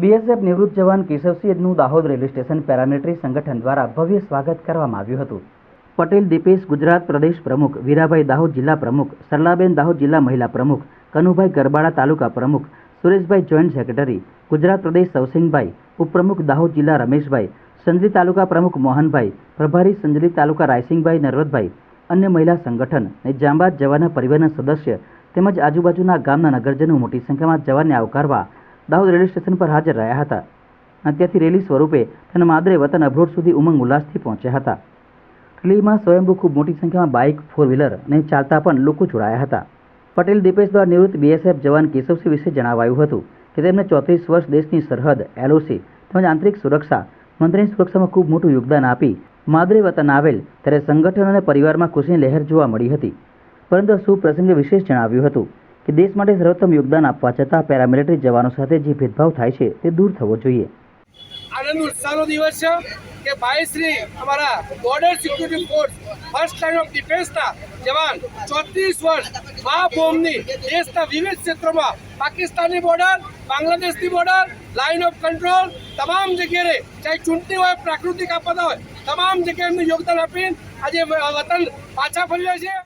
BSF નિવૃત્ત જવાન કેશવસિંહનું દાહોદ રેલવે સ્ટેશન પેરામિલિટરી સંગઠન દ્વારા ભવ્ય સ્વાગત કરવામાં આવ્યું હતું. પટેલ દીપેશ ગુજરાત પ્રદેશ પ્રમુખ, વીરાભાઈ દાહોદ જિલ્લા પ્રમુખ, સરલાબેન દાહોદ જિલ્લા મહિલા પ્રમુખ, કનુભાઈ ગરબાડા તાલુકા પ્રમુખ, સુરેશભાઈ જોઈન્ટ સેક્રેટરી, ગુજરાત પ્રદેશ સવસિંહભાઈ ઉપપ્રમુખ દાહોદ જિલ્લા રમેશભાઈ, સંજલી તાલુકા પ્રમુખ મોહનભાઈ, પ્રભારી સંજલી તાલુકા રાયસિંગભાઈ નરવતભાઈ, અન્ય મહિલા સંગઠન અને જાંબાદ જવાના પરિવારના સદસ્ય તેમજ આજુબાજુના ગામના નગરજનો મોટી સંખ્યામાં જવાનને આવકારવા દાહોદ રેલવે સ્ટેશન પર હાજર રહ્યા હતા અને ત્યાંથી રેલી સ્વરૂપે તેના માદરે વતન અભરોડ સુધી ઉમંગ ઉલ્લાસથી પહોંચ્યા હતા. રેલીમાં સ્વયંભૂ ખૂબ મોટી સંખ્યામાં બાઇક ફોર વ્હીલર અને ચાલતા પણ લોકો જોડાયા હતા. પટેલ દીપેશ દ્વારા નિવૃત્ત બીએસએફ જવાન કેશવસિંહ વિશે જણાવાયું હતું કે તેમને ચોત્રીસ વર્ષ દેશની સરહદ એલઓસી તેમજ આંતરિક સુરક્ષા, મંત્રીની સુરક્ષામાં ખૂબ મોટું યોગદાન આપી માદરે વતન આવેલ ત્યારે સંગઠન અને પરિવારમાં ખુશીની લહેર જોવા મળી હતી. પરંતુ સુપ્રસંગે વિશેષ જણાવ્યું હતું. કે દેશ માટે સર્વોત્તમ યોગદાન આપવા છતાં પેરામિલિટરી જવાનો સાથે જે ભેદભાવ થાય છે તે દૂર થવો જોઈએ. આનંદ ઉત્સાહનો દિવસ છે કે ભાઈશ્રી અમારા border security force first line of ડિફેન્સના જવાન ચોત્રીસ વર્ષ મા બોમ્બની દેશના વિવિધ ક્ષેત્રોમાં પાકિસ્તાનની બોર્ડર બાંગ્લાદેશની બોર્ડર લાઇન ઓફ કંટ્રોલ તમામ જગ્યાએ ચાહે ચૂંટણી હોય, પ્રાકૃતિક આપદા હોય, તમામ જગ્યાએ એમનું યોગદાન આપીને આજે વતન પાછા ફર્યા છે.